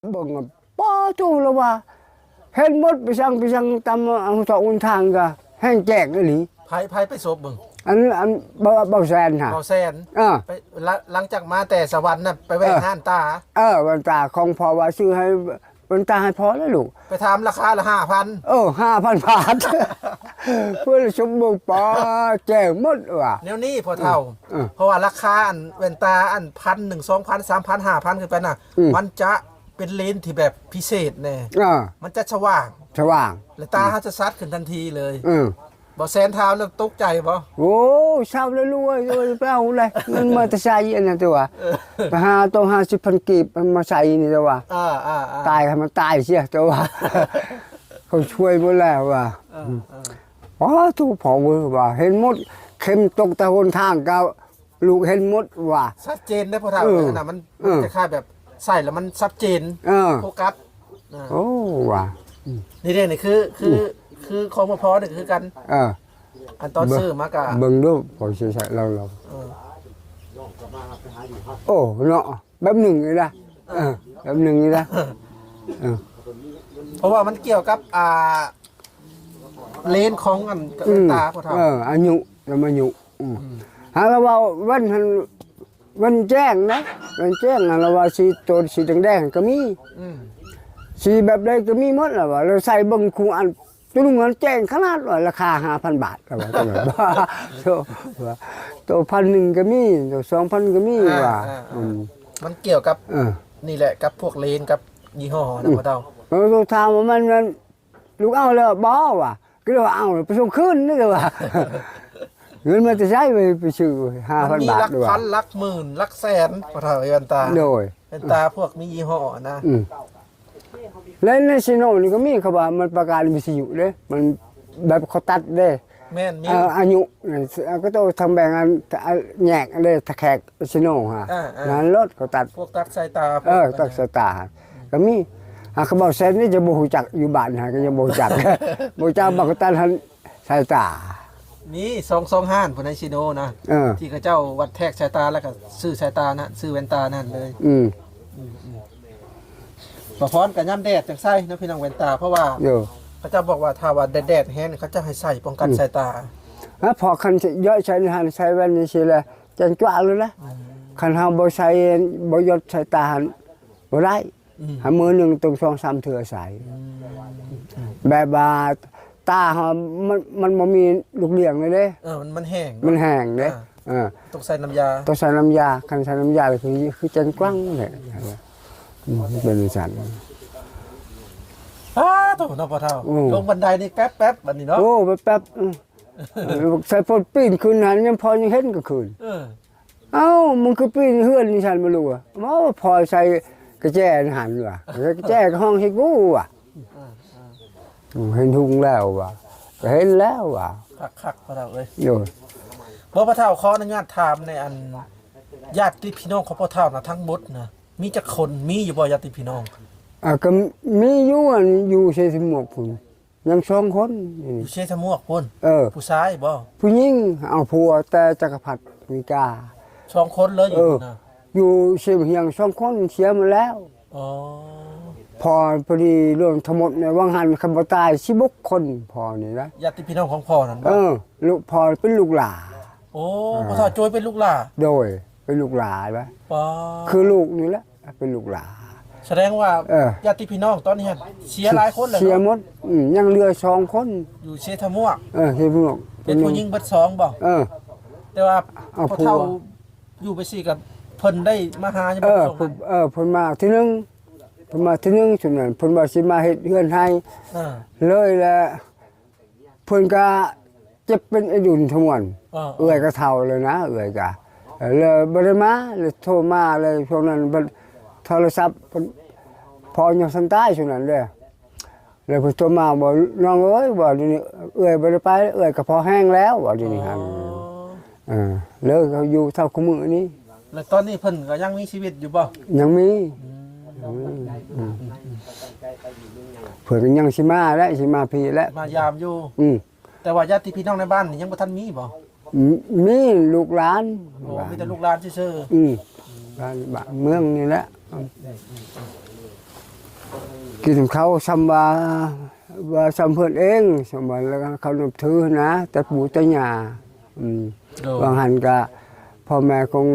เบิ่งอะป้าทูแล้วว่าเห็นหมดไปสั่งไปสั่งตามเอาตอกอุนทางก็แห้งแจกอีหลีไผไผไปศพเบิ่งอันอันบ่เบาแซนฮะเบาแซนเออไปละหลังจากมาแต่สวรรค์น่ะไปแวะเออห้านตา เออวันตาของพอว่าซื้อให้วันตาให้พอแล้วลูกไปถามราคาละ5,000เออห้าพันบาทเพื่อสมบูรณ์ปอแจกหมดว่ะแนวนี้พอเท่าเออเพราะว่าราคาอันแว่นตาอันพันหนึ่งสองพันสามพันห้าพันขึ้นไปน่ะอืมมันจะ เป็นเลนส์ที่แบบพิเศษแน่เออมันจะสว่าง สว่างและตาเขาจะซัดขึ้นทันทีเลยเออบ่แซนเท้าแล้วตกใจบ่โอ้เศร้าแล้วรู้ว่าเปล่าเลยเงินมาแต่ใส่อันนั้นตัวไปหาต้องห้าสิบพันกีบมันมาใส่นี่ตัวอ่าอ่าอ่าตายให้มันตายเสียตัวเขาช่วยหมดแล้วว่ะเออเอออ๋อทุกพอเวอร์ว่า เห็นหมดเข็มตกตะหนทางก็ลูกเห็นหมดว่าชัดเจนได้พอเท่าเออน่ะมันเออจะคล้ายแบบ ใส่แล้วมันชัดเจนเออ โฟกัสอ่าโอ้ว่ะนี่เด้นี่คือคือคือของพอนี่คือกัน เออ อันตอนซื้อมากะเบิ่งดูพอสิใส่เราเราเออโอ้เนาะแบบหนึ่งนี่ละเออแบบหนึ่งนี่ละเออ เพราะว่ามันเกี่ยวกับอ่าเลนส์ของอันกับอืมตาพอเท่า เอออายุแล้วมายุอืมหาเราว่าวันหัน วันแจ้งนะวันแจ้งน่ะเราว่าสีตัวสีแดงๆก็มีอืมสีแบบใดก็มีหมดแล้วว่าเราใส่เบิ่งคูอันตัวนึงมันแจ้งขนาดว่าราคา5,000บาทก็ว่าจังได๋ว่าตัวว่าตัวพันหนึ่งก็มีตัวสองพันก็มีว่าอืมมันเกี่ยวกับเออนี่แหละกับพวกเลนกับยี่ห้อนะพ่อเฒ่าเราต้องถามว่ามันมันลูกเอาแล้วบ่ว่ะก็เลยว่าเอาไปส่งคืนนี่ก็ว่า เงินมันจะใช้ไปไปซื้อมัน5,000มีบาทหลักด้วยพันหลักหมื่นหลักแสนพ่อเฒ่าไอ้แว่นตาโดยแว่นตาพวกมียี่ห้อนะอืมแล้วในซีโนนี่ก็มีเขาว่ามันประกันวิทยุเด้มันแบบเขาตัดเด้แม่นมีเอ่ออายุเนี่ยก็ต้องทำแบ่งอันแยกอันเด้ตะแคกซีโนฮะอ่าอ่างานรถเขาตัดพวกตัดสายตาพวกเออตัดสตาร์ก็มีอะเขาบอกเซนนี่จะบ่ฮู้จักอยู่บ้านฮะก็ยังบ่รู้จักบ่รู้จักบักตันหันสายตา มีสองสองห้านพวกในชิโนนะเออ ที่เขาเจ้าวัดแทกสายตาแล้วก็ซื้อสายตานะซื้อแว่นตานั่นเลยอืมบ่พร้อมกับย่ำแดดจังไส้นะพี่น้องแว่นตาเพราะว่าโยเขาเจ้าบอกว่าถ้าว่าแดดๆแห้งเขาจะให้ใส่ป้องกันสายตาฮะพอคันสิย่อยใช้หันใช้แว่นนี่สิแหละจังจ้าเลยละคันเฮาบ่ใช้บ่ยดสายตาหันบ่ได้อืมหามือหนึงต้องสองสามเทื่อใส่แบบว่า ตาเฮามันมันบ่มีลูกเลี้ยงเลยเด้ เออมันมันแห้ง มันแห้งเด้อ่า เออต้องใส่น้ำยาต้องใส่น้ำยาคันใส่น้ำยาเลยคือคือจังกว้างเลยอืมเป็นสัน อ้าโถน้องพ่อเฒ่าอืม ลงบันไดนี่แป๊บแป๊บๆบัดนี้เนาะโอ้แป๊บๆอืมเออใส่พดปีนคืนนั้นยังพอยังเห็นก็คืน เออเอ้ามึงคือปีนเฮือนนี่ฉันไม่รู้อะมาว่าพอใส่กระแจหันว่ะกระแจก็ห้องให้กูว่ะอืม เห็นทุงแล้วว่ะก็เห็นแล้วว่ะคักๆพ่อเฒ่าเอ้ยโยนบ่พ่อเฒ่าขออนุญาตถามในอันญาติพี่น้องของพ่อเฒ่านะทั้งหมดนะมีจักคนมีอยู่บ่ญาติพี่น้องอะก็มีอยู่อันอยู่ใส่สมวกพุ่นยังสองคนนี่อยู่เชษฐมวกพุ่นเออผู้ชายบ่ผู้หญิงเอาผัวแต่จักรพรรดิมีกาสองคนเลยอยู่นะอยู่เชียงเฮียงสองคนเสียมาแล้วอ๋อ พอพอดีเรื่องทั้งหมดในวังหันคำว่าตายสิบกคนพอนี่นะญาติพี่น้องของพ่อนั่นเอบ่อลูกพอเป็นลูกหลาโอ้พ่อเฒ่าจอยเป็นลูกหล่าโดยเป็นลูกหลาไหมป้าคือลูกนี่แหละเป็นลูกหลาแสดงว่าเออญาติพี่น้องตอนนี้เสียหลายคนเลยเสียหมเนาะดอืมยังเหลือสองคนอยู่เชษฐมวกเออเสียพวกเป็นผู้หญิงเบิดสองบ่เออ แต่ว่าเอาพ่อเฒ่าผัวอยู่ไปสิกับเพิ่นได้มาหาอยู่เอบ่อส่งเพิ่นเออเพิ่นมาที่หนึง เพิ่นมาที่หนึงสุดนั้นเพิ่นว่าสิมาเฮ็ดเฮือนให้อ่าเลยแหละเพิ่นก็เจ็บเป็นไอ้ดุนทั้งวันอ่าเอื้อยก็เท่าเลยนะเอื้อยก็เลยบ่ได้มาเลยโทรมาเลยช่วงนั้นบัดโทรศัพท์เพิ่นพออยู่สันใต้ช่วงนั้นเด้อเลยเพิ่นโทรมาบอกน้องเอ้ยบอกเดี๋ยวนี้เอื้อยบ่ได้ไปเอื้อยก็พอแห้งแล้วบอกเดี๋ยวนี้อ๋หั่นอเออเลยเขาอยู่เท่าคุมื้อนี้แล้วตอนนี้เพิ่นก็ยังมีชีวิตอยู่บ่ยังมี อื มเพิ่นก็ยังสิมาแล้วสิมาพี่แล้วมายามอยู่ อืมแต่ว่าญาติพี่น้องในบ้านนี่ยังบ่ทันมีบ่มีลูกหลานโอ้มีแต่ลูกหลานซื่ออืมบ้านบ้านเมืองนี่แหละกินเขาซ้ำว่าว่าซ้ำเพื่อนเองสมบัติแล้วก็เขานับถือนะ แต่ปู่แต่ย่าอืมโดยบางหันก็พ่อแม่คง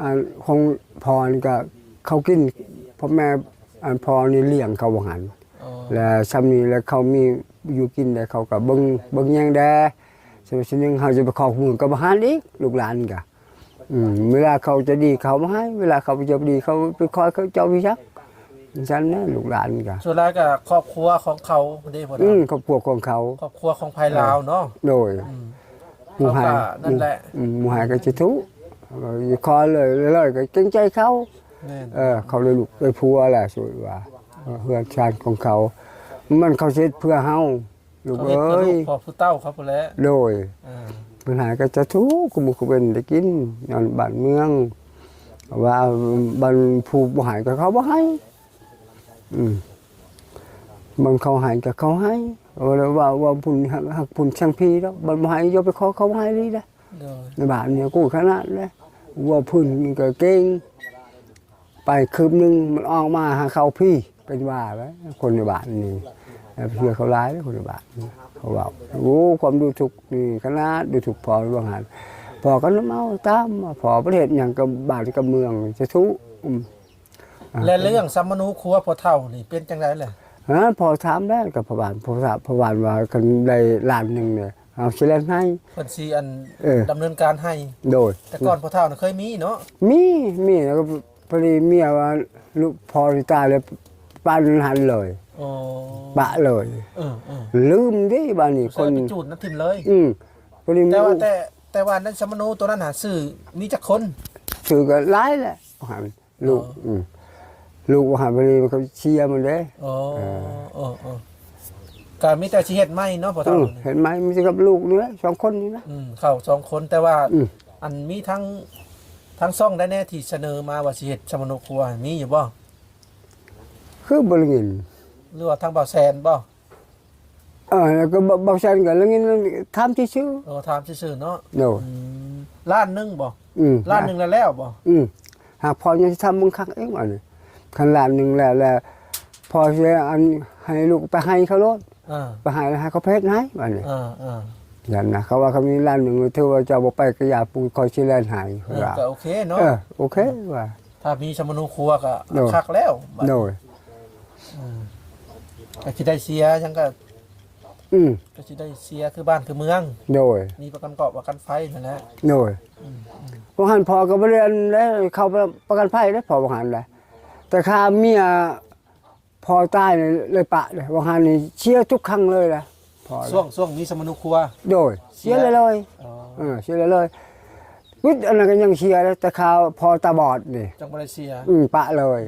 อ่าคงพรก็เขากิน พ่อแม่อันพอนี่เลี้ยงเขาบางหันอ๋อแล้วซ้ำนี้แล้วเขามีอยู่กินแต่เขาก็เบิ่งเบิ่งแยงแดสมัยนึงเขาจะไปขอมือก็บ่หานอีกลูกหลานก็อืมเวลาเขาจะดีเขาบ่ให้เวลาเขาจะดีเขาไปคอยเขาเจ้าวิชักฉันนะลูกหลานก็ส่วนแรกก็ครอบครัวของเขาเด้พ่ออืเฒ่ามครอบครัวของเขาครอบครัวของภายลาวเนาะโดยอืมหมู่หายเขาก็นั่นแหละอืมหมู่หายก็จะทุกข์คอยเลยเลยก็เกรงใจเขาแม่น เออ เขาเลยลูกเลยพัวแหละสวยว่าเออเพื่อนชาติของเขา มันเขาเช็ดเพื่อเฮาลูกเขาเฮ็ดเอ้เพื่อลูยกพ่อผู้เต้าเขาพุ่นแหล้วโดยอ่าปัญหาก็จะทุกข์กุมุขเป็นได้กินนอนบ้านเมือง ว่าบรรผูบ่ใหายก็เขาบ่ให้อืมบางเขาใหายก็เขาให้ว่าว่าว่าพุ่นหักหักพุ่นช่างพี่แล้วบรรบ่ใหายโยไปขอเขาบ่ให้นี่นะโดยในบ้านเนี่ยกูขนาดเลยว่าพุ่นนี่ก็เก่ง ไปคืบหนึงมันออกมาหาเขาพี่เป็นว่าไว้คนในบ้านนี่แล้วเพื่อเขาร้ายแล้วคนในบ้านนี่เขาบอกโอ้ความดูถูกนี่ขนาดดูถูกพอบางหันพอก็น้ำเมาตามพอประเทศอย่างกับบ้านกับเมืองจะทุอืมและเรื่องสัมมนูครัวพ่อเฒ่านี่เป็นจังไดล่ะฮะพอถามได้กับพระบาทพระบาทพระบาทว่ากันได้ล้านหนึ่งเนี่ยเอาเชลนให้เพิ่นสิอันเออดำเนินการให้ โดย แต่ก่อนพ่อเฒ่าน่ะเคยมีเนาะมีมีแล้วก็พ อดีเมียว่าลูกพอที่ตายเลยป้านหันเลยโอ้ปะเลยเออเออลืมดิบ้านนี้คคนนไปจูดน้ำทิมเลย อืมพอดีแต่ว่าแต่แต่ว่าในสัมมนูตัวนั้นหาซื้อมีจักคนสื่อก็ร้ายแหละหันลูกอืมลูกหันพอดีมันเขาเชียร์มันเลยโอ้เออเออก็มีแต่สิเฮ็ดใหม่เนาะพ่ออืเฒ่ามเห็นไหมมันจะกับลูกนี่แหละสองคนนี่นะ อืมเข้าสองคนแต่ว่า อืม อันมีทั้ง ทั้งซ่องได้แน่ที่เสนอมาว่าสิเฮ็ดสัมมนูครัวมีอยู่บ่คือบริเงินหรือว่าทางบ่าวแซนบ่เออแล้วก็บางชันกันแล้วงี้ทำที่ชื่อเออถามซื่อๆเนาะโน่อืมล้านหนึงบ่อืมล้านหนึงแล้วแล้วบ่อืมหากพอยังจะทำมึงคักเองอันนี้ขันล้านหนึ่งแล้วแล้วพอจะอันให้ลูกไปให้เขาโลดอ่าไปให้แล้วให้เขาเพชรให้อันนี้อ่าอ่า ยันนะเขาว่าเขามีล้านหนึ่งเธอว่าจะบอกไปกระยาปูคอยชิแลนใหายเออก็โอเคเนาะเออโอเคว่า ถ้ามีสัมมนูครัวก็โน่คักแล้วบัดโดยก็สิได้เสียยังก็อืมก็สิได้เสียคือบ้านคือเมือง โดย มีประกันเกาะประกันไฟนั่นแหละโดยพวกหันพอก็บ่เรียนแล้วเขาประกันภัยได้พอพวกหันเลยแต่ข้าเมียพอตายเนี่ยเลยปะเลยพวกหันนี่เชียร์ทุกครั้งเลยนะ พอช่วงช่วงมีสัมมนูครัวโดยเชียร์เลยเลยอ๋อเออเชียร์เลยเลยวิทย์อันนั้นก็ยังเชียร์เลยแต่ข้าวพอตาบอดนี่จังบ่ได้เสียอืมปะเลย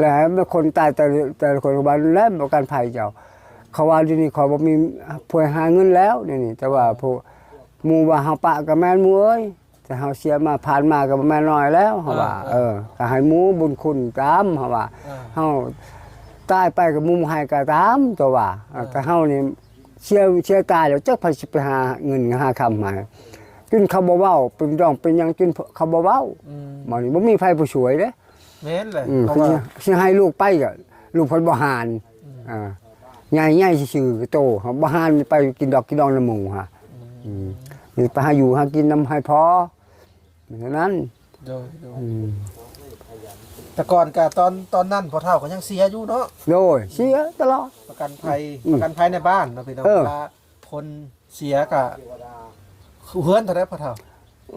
แล้วเมื่อคนตายแต่แต่ละคนก็บ้านแล้วประกันภัยเจ้าเขาว่าที่นี่เขาบอกมีพวยหาเงินแล้วนี่นี่แต่ว่าผู้หมู่ว่าเฮาปะกับแม่นหมู่เอ้ยแต่เฮาเสียมาผ่านมากับแม่น้อยแล้วเฮาว่าเออก็ให้หมู่บุญคุณตามเฮาว่าอ่าเฮา ตายไปกับหมุมให้ก็ตามตัวว่าเออแต่เฮานี่เสียเสียตายแล้วจักไผสิไปหาเงินหาคำมาจนเขาบ่เว้าเป็นร้องเป็นหยังจนเขาบ่เว้าอืมหมอนี่บ่มีไผผู้ช่วยเด้แม่นแหละอืมเพราะคือว่าสิให้ลูกไปก็ลูกเพิ่นบ่หานอ่าใหญ่ๆซื่อๆโตเขาบ่หานไปกินดอกกินดองน้ำหมูฮะอืมนี่ไปหาอยู่หากินน้ำให้พอเท่านั้นโดยโดยอืม แต่ก่อนก็ตอนตอนนั้นพอเฒ่าก็ยังเสียอยู่เนาะโดยเสียตลอด ประกันภัยอืมประกันภัยในบ้านเนาะพี่น้องเออ เวลาคนเสียก็เฮือนเท่าไดพอเฒ่า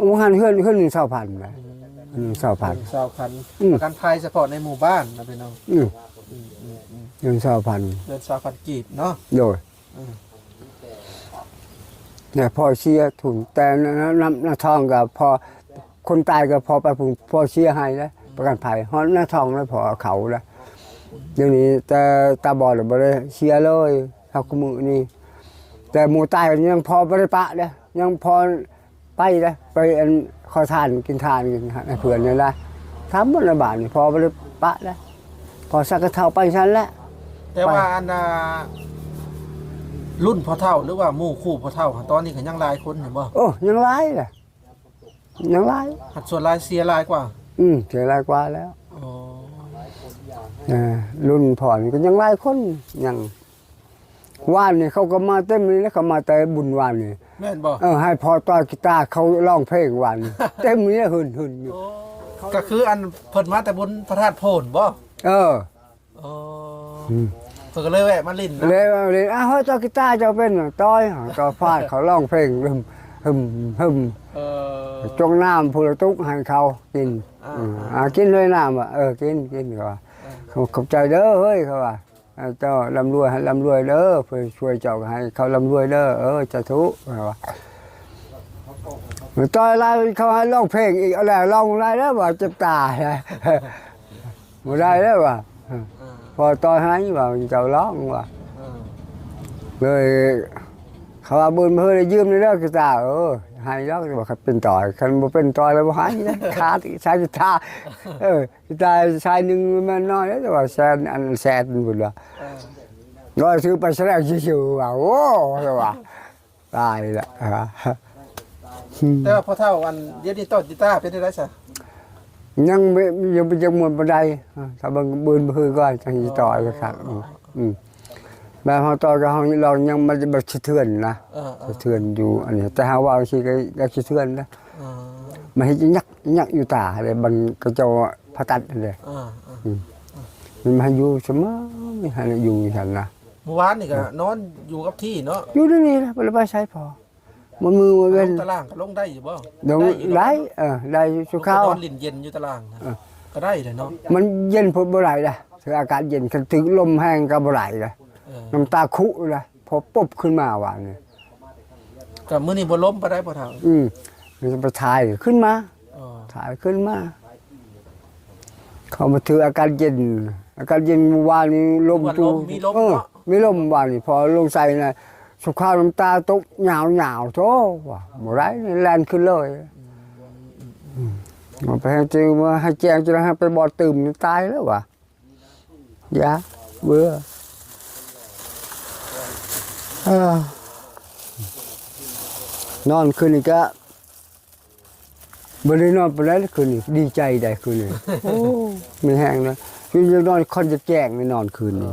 บ่หันเฮือนเฮือนหนึ่งเศร้าพันไปหนึ่งเศร้าพัน สาวพันอืม ประกันภัยเฉพาะในหมู่บ้านนะพี่น้องอืมอืมอืมอืมหนึ่งเศร้าพันเดือนสาวพันกีบเนาะ โดยอืม เนี่ยพอเสียถุงแต่น้ำน้ำน้าทองกับพอคนตายก็พอไปผมพอเสียให้แล้ว ประกันภัยฮอดหน้าทองแล้วพอเขาแล้วเดี๋ยวนี้แต่ตาบอดบ่ได้เสียเลยเท่ากับมือนี่แต่หมูตายก็ยังพอบ่ได้ปะเด้อยังพอไปเด้อไปอันขอทานกินทานกินให้เพื่อนนี่ละทำบ่ละบาทนี่พอบ่ได้ปะแล้วพอสักกระเท่าไปชั้นแล้วแต่ว่าอันน่ะรุ่นพอเฒ่าหรือว่าหมู่คู่พอเฒ่าตอนนี้ก็ยังหลายคนอยู่บ่โอ้ยังหลายแหละยังหลายหัดส่วนหลายเสียหลายกว่า อืมเสียหลายกว่าแล้วอ๋อเออรุ่นพ่อนี่ก็ยังหลายคนยังว่านนี่เขาก็มาเต็มเลยแล้วเขามาแต่บุญวานนี่แม่นบ่เออให้พ่อต่อยกีตาร์เขาร้องเพลงวานนี่เต็มเลยหึนหึนอยู่ก็คืออันเพิ่นมาแต่บนพระธาตุโพนบ่เอออ๋ออืมเพิ่นก็เลยแวะมาลิ้นนะเลยว่าเลยอ้าวเฮ้ยต่อยกีตาร์เจะเป็นเหรอต่อยต่อฟาดเขาร้องเพลงหึม หึมหึมเออ จงน้ำพูละตุกให้เขากินอ่า อืมอ่ากินเลยน้ำอะเออกินกินเขาว่าเขาขอบใจเด้อเฮ้ยเขาว่าเออเจ้าร่ำรวยให้ร่ำรวยเด้อเพื่อช่วยเจ้าให้เขาร่ำรวยเด้อเออจะทุกเขาว่าต่อยอะไรเขาให้ร้องเพลงอีกอะไรร้องอะไรแล้วว่าเจ็บตาเลยบ่ได้แล้วว่าอ่าพอต่อยให้ว่าเจ้าร้องว่าอ่าเลย เขาว่าบุญเพื่อได้ยืมในเรื่องกีตาร์เออให้แล้วก็บอกเขาเป็นต่อยคันบ่เป็นต่อยแล้วบ่หายนะขาดใช้กีตาร์เออกีตาร์ใช้หนึงมันน้อยแล้วแต่ว่าแสนอันแสนพุ่นว่าอ่าน้อยซื้อไปแสดงชิวๆว่าโอ้แต่ว่าตายละฮะแต่ว่าพอเท่าอันเดี๋ยวนี้ต้นกีตาร์เป็นได้ซะยังไม่ยังยังมวนบ่ได้ถ้าเบิ่งบืนบ่คือก่อนจังสิต่อยก็ครับอืม อืมแบบเฮาต่อยกับเฮาเรายังมันบ่สะเทือนนะเออเอสะอเทือนอยู่อันนี้ แต่หาว่าสิก็ก็สะเทือนนะอ่ามันเห็นยักยักอยู่ตาเลยบันกระเจาพระตัดเลยอ่าอ่ามันมาอยู่เสมอไม่หันอยู่ฉันนะเมื่อวานนี่ก็นอนอยู่กับที่เนาะอยู่ที่นี่นะบริบาใช้พอมันมือมันลเป็นงตารางก็ลงได้อยู่บ่เดี๋ยวอยู่ได้เออได้สุข้าวนอนลิ้นเย็นอยู่ตารางนะเออก็ได้เลยเนาะมันเย็นพอบ่ไหลเลยถืออากาศเย็นกันถึงลมแห้งก็บ่ไหลเลยเออ น้ำตาคุเลยพอปุ๊บขึ้นมาว่านี่ก็มื้อนี้บ่ล้มบ่ได้บ่เท่าอืมมันจะไปถ่ายขึ้นมาอ๋อถ่ายขึ้นมา เขามาถืออาการเย็น อาการเย็นเมื่อวานนี้ลมตูเออมีลมเมื่อวานนี้พอลงใส่นะสุขภาพน้ำตาตกหยาวหยาวๆโธ่ว่าบ่ได้แลนขึ้นเลยอืมมาไปให้จือมาให้แจ้งจะให้ไปบอดตื่มตายแล้วว่ะยาเบื่อเอ้อ นอนคืนนี้ก็บรินอนไปแล้วคืนนี้ดีใจได้คืนนี้โอ้ไม่แห้งนะคือจะนอนคอนจะแจ้งไม่นอนคืนนี้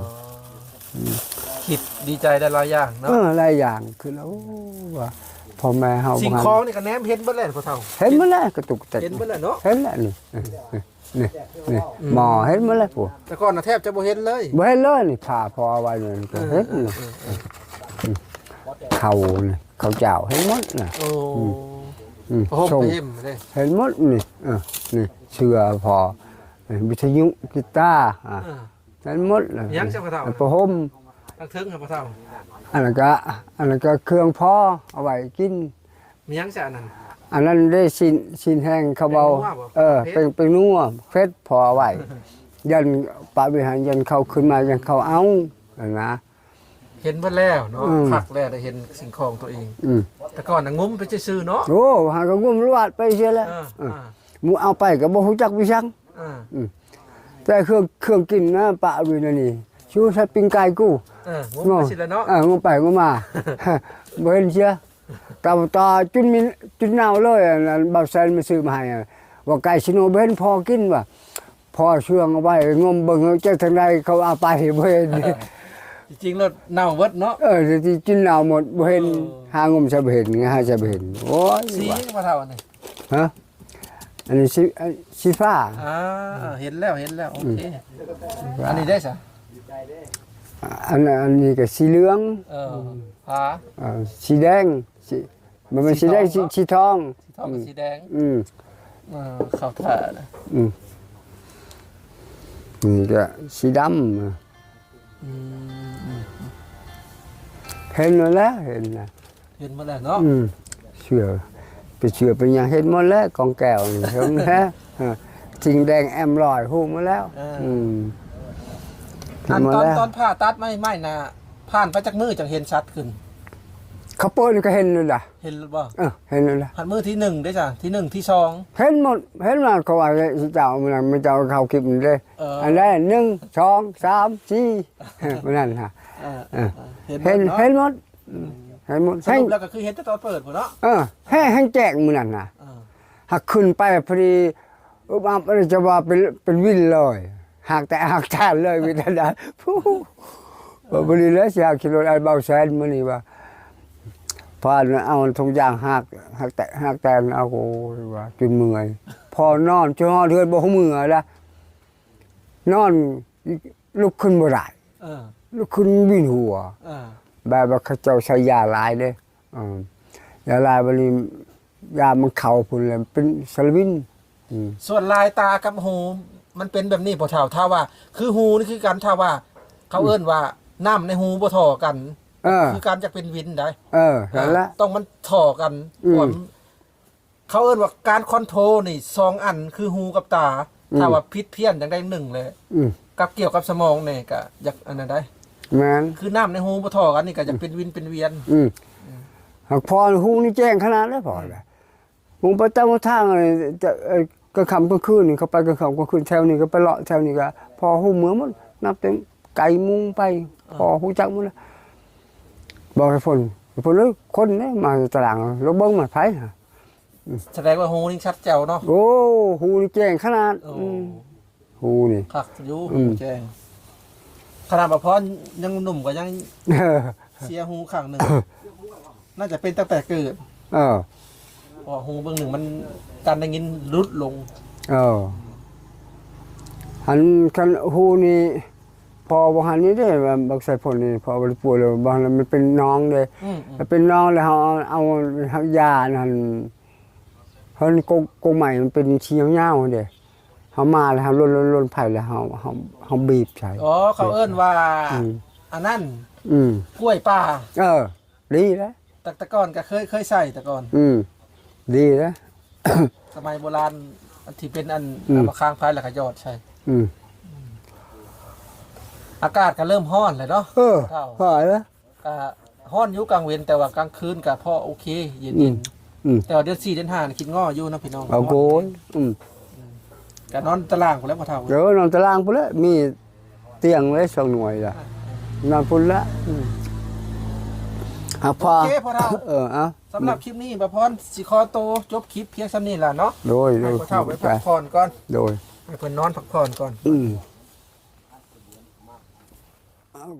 คิดดีใจได้หลายอย่างเอเนาะอหลายอย่างคือแล้วว่าพ่อแม่เฮาสิ่งบ่ของนี่ก็แนมเห็นเบิดแล้วพ่อเฒ่าเห็นหมดแล้วกระตุกแต่เห็นเบิดแล้วเนาะเห็นแล้วนี่นี่นี่หมอเห็นหมดแล้วปู่แต่ก่อนน่ะแทบจะบ่เห็นเลยบ่เห็นเลยนี่ผ่าพอเอาไว้นี่ก็เห็นนี่ เขานี่เขาเจ้าเห็นหมดน่ะ โอ้อืมพระห่มส่งไปเห็มเลยเห็นหมดนี่เออนี่เชื่อพอวิทยุกีตาร์อะอ่า เห็นหมดเลยยังจะบ่เท่าประห่มทั้งเทิงครับพ่อเฒ่าอันนั้นก็อันนั้นก็เครื่องพ่อเอาไว้กิน มียังจะอันนั้น อันนั้นได้ชินชินแห้งเขาเบาเป็นนัวบ่ เออเพชรเป็นเป็นนัวเฟสพอไว้ยันปาบริหารยันเขาขึ้นมายันเขาเอาอันนะ เห็นเบิดแล้วเนาะอืมคักแล้วได้เห็นสิ่งของตัวเอง อืมแต่ก่อนน่ะงุ้มไปซื่อๆเนาะโอ้หากงุ่มลวดไปเสียแล้วอ่าเอออ่าหมูเอาไปก็บ่ฮู้จักวิชัง อ่าแต่เครื่องเครื่องกินนะปะอยู่นั่นนี่ชูใช้ปิ้งไก่กูเอองุ้มไปสิแล้วเนาะ เอองุ่มไปงุ่มมา บ่เห็นเสียตาตาจุนมีจุนหนาวเลยอันนั้นบ่าวแซนมาซื้อมาให้อะว่าไก่ชิโนบ่เห็นพอกินว่ะพอเชื่องเอาไว้งมเบิ่งเจ้าทางใดเขาเอาไปบ่เห็น จริงๆแล้วเน่าเบิดเนาะ เออที่กินเหล้าหมดบ่เห็นเออ หางมจะบ่เห็นไงหาจะบ่เห็นโอ้ยสีว่ะพ่อเฒ่าอันนี้ฮะอันนี้สีอันสีฟ้าอ่าเห็นแล้วเห็นแล้วโอเคอันนี้ได้ซะอันอันนี้ก็สีเหลืองเออผา เอ่อสีแดงสีมันเป็นสีสีแดงทสีองสีทอง สีทองกับสีแดงอืม เออเข้าท่านะอืมนี่ก็สีดำอืม เห็นหมดแล้วเห็นนะเห็นมาแล้วเนาะอืมเชื่อไปเชื่อเป็นอย่างเห็นหมดแล้วกองแก้วนี่เห็นแล้วเออสิงแดงแอมลอยฮู้มาแล้ว อืมเห็อันนหมดตอนแล้วตอนผ่าตัดไม่ไม่นะผ่านไปจากมือจังเห็นชัดขึ้นเขาเปิดนี่ก็เห็นเลยล่ะเห็นหรือเปล่าเออเห็นเลยล่ะผ่านมือที่หนึ่งได้จ้ะที่หนึ่งที่สองเห็นหมดเห็นมาเขาว่าสิเจ้ามันน่ะมันเจ้าเขาคลิปนี่เลยเอออันแรกหนึ่งสองสามสี่มันนั่นฮะ เออเออเห็นเห็นเนาะเห็นหมดเห็นหมดสให้รุปแล้วก็คือเห็นแต่ตอนเปิดพุ่นเนาะเออให้ให้แจกมันนั่นน่ะเออหักขึ้นไปพอดีอุบอับอะไรจะว่าเป็นเป็นวินเลยหักแต่หักแทนเลยวิธีนั้นผู้ว่าบริแล้วสิหักกิโลไอ้เบาแสนมื้อนี้ว่าพอเอาทุกอย่างหักหักแต่หักแต่เอาโอ้ยว่าจนเมื่อย พอนอนจนนอนเทือนบ่ฮู้มือละนอนลุกขึ้นบ่ได้เออ ลุกขึ้นวินหัวเออแบบว่าเขาเจ้าใช้ยาหลายเด้อืมยาหลายบัดนี้ยามันเข้าพุ่นเลยเป็นสารวินอืมส่วนลายตากับหู มันเป็นแบบนี้บ่เท่าถ้าว่า คือหูนี่คือการถ้าว่า เขาเอิ้นว่าน้ำในหูบ่ท่อกันเออคือการจะเป็นวินได้เออนั่นละต้องมันท่อกันอืมก่อนเขาเอิ้นว่าการคอนโทรลนี่สองอันคือหูกับตาอืมถ้าว่าพิษเพี้ยนอย่างใดหนึ่งเลยอืมกับเกี่ยวกับสมองเนี่ยก็อยากอันนั้นได้ แม่นคือน้ำในหูบ่ท่อกันนี่ก็จะเป็นวินเป็นเวียน อืมหากพอหูนี่แจ้งขนาดแล้วพอเลยหูประจำทางอะไรจะเอ่อกลางค่ำกลางคืนนี่เขาไปกลางค่ำกลางคืนแถวนี้ก็ไปเลาะแถวนี้ก็พอหูเหมือนมันนับเต็มไก่มุงไป พอหูจักหมันบอกให้ฝนฝนเลยคนเนี่ยมาตารางรถเบิ้งมาไผฮะแสดงว่าหูนี่ชัดแจ๋วเนาะโอ้หูนี่แจ้งขนาดโอ้อืมหูนี่คักอยู่อืมแจ้ง ขนาดบ่พรยังหนุ่มก็ยังเออเสียหูข้างหนึ่ง น่าจะเป็นตั้งแต่เกิดเออเพอหูเบื้องหนึ่งมันการได้ยินลดลง เออหันคันหูนี่พอบ่หันนี้ได้แบบบักใส่ผลนี่พอบริปวดเลยบางแล้วมันเป็นน้องเลย อืมอืมมันเป็นน้องแล้วเขาเอาเอาเอายานั่นเพิ่นกงกงใหม่มันเป็นชี้ยาวๆเด้ เขามาแล้วเขาล่นล่นล่นไผ่แล้วเขาเขาเขาบีบใส่อ๋อเขาเอิ้นว่าอืมอันนั้นอืมกล้วยป่าเออ ดีแล้วแต่แตะก่อนก็เคยเคยใส่แต่ก่อน อืมดีแล้วสมัยโบราณอันที่เป็นอันอืมเอามาค้างพายแล้วก็ยอดใช่อืมอากาศก็เริ่มร้อนเลยเนาะเออเท่าพอแล้วก็ร้อนอยู่กลางเว้นแต่ว่ากลางคืนก็พอโอเคเย็นอืมอืมๆแต่ว่าเดือนสี่เดือนห้านี่คิดง้ออยู่นะพี่น้องเอาโกนอืม ก็นอนตารางพุ่นแล้วพอเท่าเดี๋ยวนอนตารางพุ่นละมีเตียงไว้สองหน่วยละนอนพุ่นละอืมอะพอโอเคพอเท่าเออเอาสำหรับคลิปนี้ประพรสิคอโตวจบคลิปเพียงสำนี้ล่ะเนาะโดยโดให้ยพอเท่าไปพักผ่อนก่อนโดยให้เพิ่นนอนพักผ่อนก่อน อืมอ้าว